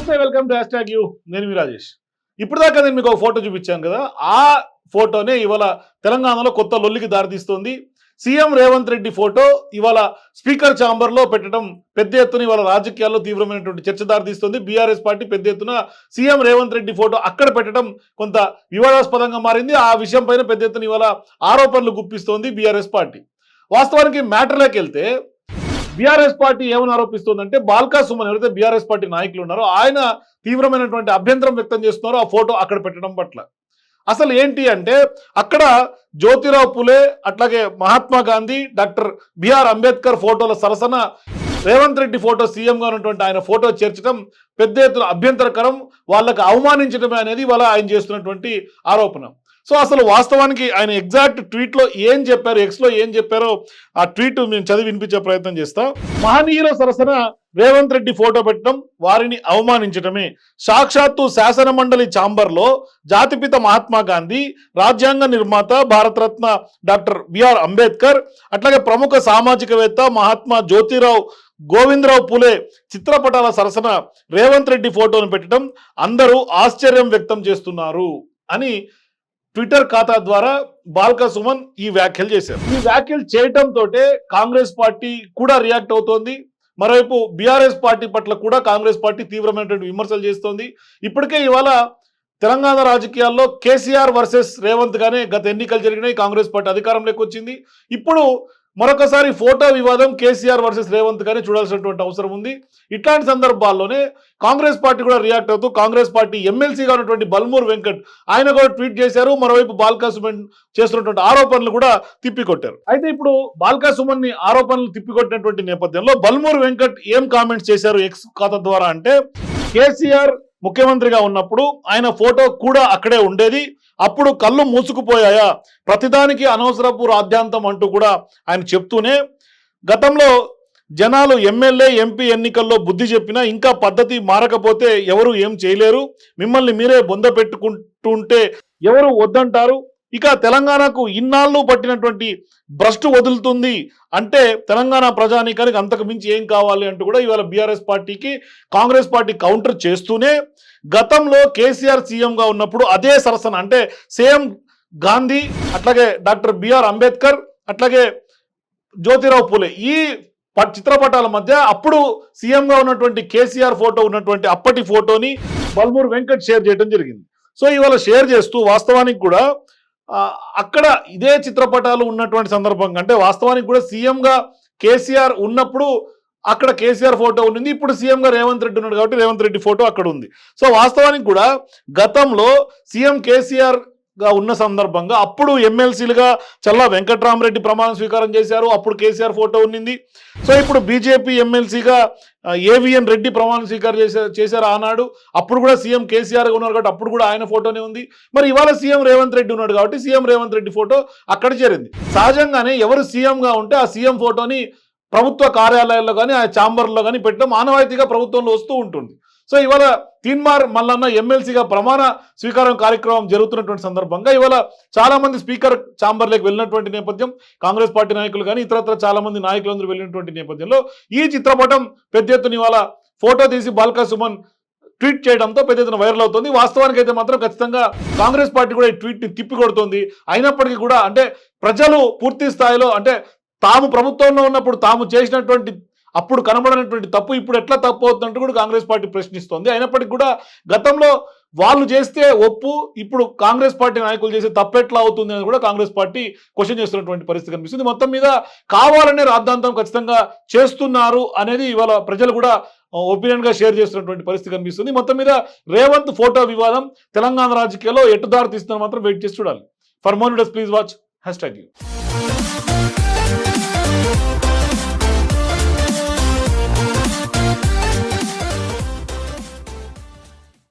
నమస్తే welcome to hash tag you. నేను మీ రాజేష్. ఇప్పుడు దాకా నేను మీకు ఒక ఫోటో చూపించాను కదా ఆ ఫోటోనే ఇవాళ తెలంగాణలో కొత్త లొల్లికి దారితీస్తోంది. సీఎం రేవంత్ రెడ్డి ఫోటో ఇవాళ స్పీకర్ ఛాంబర్లో పెట్టడం పెద్ద ఎత్తున ఇవాళ రాజకీయాల్లో తీవ్రమైనటువంటి చర్చ దారితీస్తుంది. బీఆర్ఎస్ పార్టీ పెద్ద ఎత్తున సీఎం రేవంత్ రెడ్డి ఫోటో అక్కడ పెట్టడం కొంత వివాదాస్పదంగా మారింది. ఆ విషయం పైన పెద్ద ఎత్తున ఇవాళ ఆరోపణలు గుప్పిస్తోంది బీఆర్ఎస్ పార్టీ. వాస్తవానికి మ్యాటర్లోకి వెళ్తే బీఆర్ఎస్ పార్టీ ఏమని ఆరోపిస్తుందంటే బాల్కా సుమన్ ఎవరైతే బీఆర్ఎస్ పార్టీ నాయకులు ఉన్నారో ఆయన తీవ్రమైనటువంటి అభ్యంతరం వ్యక్తం చేస్తున్నారో ఆ ఫోటో అక్కడ పెట్టడం పట్ల. అసలు ఏంటి అంటే అక్కడ జ్యోతిరావు పులే అట్లాగే మహాత్మా గాంధీ డాక్టర్ బిఆర్ అంబేద్కర్ ఫోటోల సరసన రేవంత్ రెడ్డి ఫోటో సీఎంగా ఉన్నటువంటి ఆయన ఫోటో చేర్చడం పెద్ద ఎత్తున అభ్యంతరకరం వాళ్ళకు అవమానించడమే అనేది వాళ్ళ ఆయన చేస్తున్నటువంటి ఆరోపణ. సో అసలు వాస్తవానికి ఆయన ఎగ్జాక్ట్ ట్వీట్లో ఏం చెప్పారు ఎక్స్లో ఏం చెప్పారో ఆ ట్వీట్ మేము చదివి వినిపించే ప్రయత్నం చేస్తాం. మహనీయుల సరసన రేవంత్ రెడ్డి ఫోటో పెట్టడం వారిని అవమానించడమే సాక్షాత్తు శాసన మండలి ఛాంబర్లో జాతిపిత మహాత్మా గాంధీ రాజ్యాంగ నిర్మాత భారతరత్న డాక్టర్ బిఆర్ అంబేద్కర్ అట్లాగే ప్రముఖ సామాజికవేత్త మహాత్మా జ్యోతిరావు గోవిందరావు పూలే చిత్రపటాల సరసన రేవంత్ రెడ్డి ఫోటోను పెట్టడం అందరూ ఆశ్చర్యం వ్యక్తం చేస్తున్నారు అని ట్విట్టర్ ఖాతా ద్వారా బాల్క సుమన్ ఈ వ్యాఖ్యలు చేశారు. ఈ వ్యాఖ్యలు చేయటంతో కాంగ్రెస్ పార్టీ కూడా రియాక్ట్ అవుతోంది. మరోవైపు బీఆర్ఎస్ పార్టీ పట్ల కూడా కాంగ్రెస్ పార్టీ తీవ్రమైనటువంటి విమర్శలు చేస్తోంది. ఇప్పటికే ఇవాళ తెలంగాణ రాజకీయాల్లో కేసీఆర్ వర్సెస్ రేవంత్ గానే గత ఎన్నికలు జరిగినాయి. కాంగ్రెస్ పార్టీ అధికారంలోకి వచ్చింది. ఇప్పుడు మరొకసారి ఫోటో వివాదం కేసీఆర్ వర్సెస్ రేవంత్ గారిని చూడాల్సినటువంటి అవసరం ఉంది. ఇట్లాంటి సందర్భాల్లోనే కాంగ్రెస్ పార్టీ కూడా రియాక్ట్ అవుతూ కాంగ్రెస్ పార్టీ ఎమ్మెల్సీగా ఉన్నటువంటి బల్మూర్ వెంకట్ ఆయన కూడా ట్వీట్ చేశారు. మరోవైపు బాల్కా సుమన్ చేస్తున్నటువంటి ఆరోపణలు కూడా తిప్పికొట్టారు. అయితే ఇప్పుడు బాల్కా సుమన్ని ఆరోపణలు తిప్పికొట్టినటువంటి నేపథ్యంలో బల్మూర్ వెంకట్ ఏం కామెంట్స్ చేశారు ఎక్స్ ఖాతా ద్వారా అంటే కేసీఆర్ ముఖ్యమంత్రిగా ఉన్నప్పుడు ఆయన ఫోటో కూడా అక్కడే ఉండేది. అప్పుడు కళ్ళు మూసుకుపోయాయా? ప్రతిదానికి అనవసరపు రాద్యాంతం అంటూ కూడా ఆయన చెప్తూనే గతంలో జనాలు ఎమ్మెల్యే ఎంపీ ఎన్నికల్లో బుద్ధి చెప్పినా ఇంకా పద్ధతి మారకపోతే ఎవరు ఏం చేయలేరు. మిమ్మల్ని మీరే బొంద పెట్టుకుంటుంటే ఎవరు వద్దంటారు? ఇక తెలంగాణకు ఇన్నాళ్ళు పట్టినటువంటి భ్రష్టు వదులుతుంది అంటే తెలంగాణ ప్రజానీకానికి అంతకు మించి ఏం కావాలి అంటూ కూడా ఇవాళ బీఆర్ఎస్ పార్టీకి కాంగ్రెస్ పార్టీ కౌంటర్ చేస్తూనే గతంలో కేసీఆర్ సీఎంగా ఉన్నప్పుడు అదే సరసన. అంటే సేమ్ గాంధీ అట్లాగే డాక్టర్ బిఆర్ అంబేద్కర్ అట్లాగే జ్యోతిరావు పూలే ఈ చిత్రపటాల మధ్య అప్పుడు సీఎంగా ఉన్నటువంటి కేసీఆర్ ఫోటో ఉన్నటువంటి అప్పటి ఫోటోని బల్మూర్ వెంకట్ షేర్ చేయడం జరిగింది. సో ఇవాళ షేర్ చేస్తూ వాస్తవానికి కూడా అక్కడ ఇదే చిత్రపటాలు ఉన్నటువంటి సందర్భంగా అంటే వాస్తవానికి కూడా సీఎంగా కేసీఆర్ ఉన్నప్పుడు అక్కడ కేసీఆర్ ఫోటో ఉంది ఇప్పుడు సీఎంగా రేవంత్ రెడ్డి ఉన్నాడు కాబట్టి రేవంత్ రెడ్డి ఫోటో అక్కడ ఉంది. సో వాస్తవానికి కూడా గతంలో సీఎం కేసీఆర్ గా ఉన్న సందర్భంగా అప్పుడు ఎమ్మెల్సీలుగా చల్లా వెంకట్రామరెడ్డి ప్రమాణ స్వీకారం చేశారు. అప్పుడు కేసీఆర్ ఫోటో ఉన్నింది. సో ఇప్పుడు బీజేపీ ఎమ్మెల్సీగా ఏవిఎన్ రెడ్డి ప్రమాణ స్వీకారం చేశారు చేశారు ఆనాడు. అప్పుడు కూడా సీఎం కేసీఆర్ ఉన్నారు కాబట్టి అప్పుడు కూడా ఆయన ఫోటోనే ఉంది. మరి ఇవాళ సీఎం రేవంత్ రెడ్డి ఉన్నాడు కాబట్టి సీఎం రేవంత్ రెడ్డి ఫోటో అక్కడ చేరింది. సహజంగానే ఎవరు సీఎంగా ఉంటే ఆ సీఎం ఫోటోని ప్రభుత్వ కార్యాలయాల్లో కానీ ఆ ఛాంబర్లో కానీ పెట్టడం ఆనవాయితీగా ప్రభుత్వంలో వస్తూ ఉంటుంది. సో ఇవాళ తీన్మార్ మల్లన్న ఎమ్మెల్సీగా ప్రమాణ స్వీకారం కార్యక్రమం జరుగుతున్నటువంటి సందర్భంగా ఇవాళ చాలా మంది స్పీకర్ ఛాంబర్లోకి వెళ్ళినటువంటి నేపథ్యం కాంగ్రెస్ పార్టీ నాయకులు కానీ ఇతరత్ర చాలా మంది నాయకులందరూ వెళ్ళినటువంటి నేపథ్యంలో ఈ చిత్రపటం పెద్ద ఎత్తున ఇవాళ ఫోటో తీసి బాల్కా సుమన్ ట్వీట్ చేయడంతో పెద్ద ఎత్తున వైరల్ అవుతుంది. వాస్తవానికి అయితే మాత్రం ఖచ్చితంగా కాంగ్రెస్ పార్టీ కూడా ఈ ట్వీట్ని తిప్పి కొడుతుంది అయినప్పటికీ కూడా అంటే ప్రజలు పూర్తి స్థాయిలో అంటే తాము ప్రభుత్వంలో ఉన్నప్పుడు తాము చేసినటువంటి అప్పుడు కనబడినటువంటి తప్పు ఇప్పుడు ఎట్లా తప్పు అవుతుందంటూ కూడా కాంగ్రెస్ పార్టీ ప్రశ్నిస్తోంది. అయినప్పటికీ కూడా గతంలో వాళ్ళు చేస్తే ఒప్పు ఇప్పుడు కాంగ్రెస్ పార్టీ నాయకులు చేసే తప్పెట్లా అవుతుంది అని కూడా కాంగ్రెస్ పార్టీ క్వశ్చన్ చేస్తున్నటువంటి పరిస్థితి కనిపిస్తుంది. మొత్తం మీద కావాలనే రాద్ధాంతం ఖచ్చితంగా చేస్తున్నారు అనేది ఇవాళ ప్రజలు కూడా ఒపీనియన్గా షేర్ చేస్తున్నటువంటి పరిస్థితి కనిపిస్తుంది. మొత్తం మీద రేవంత్ ఫోటో వివాదం తెలంగాణ రాజకీయాల్లో ఎటు దారి తీస్తుందని మాత్రం వెయిట్ చేసి చూడాలి. For more please watch hash tag you.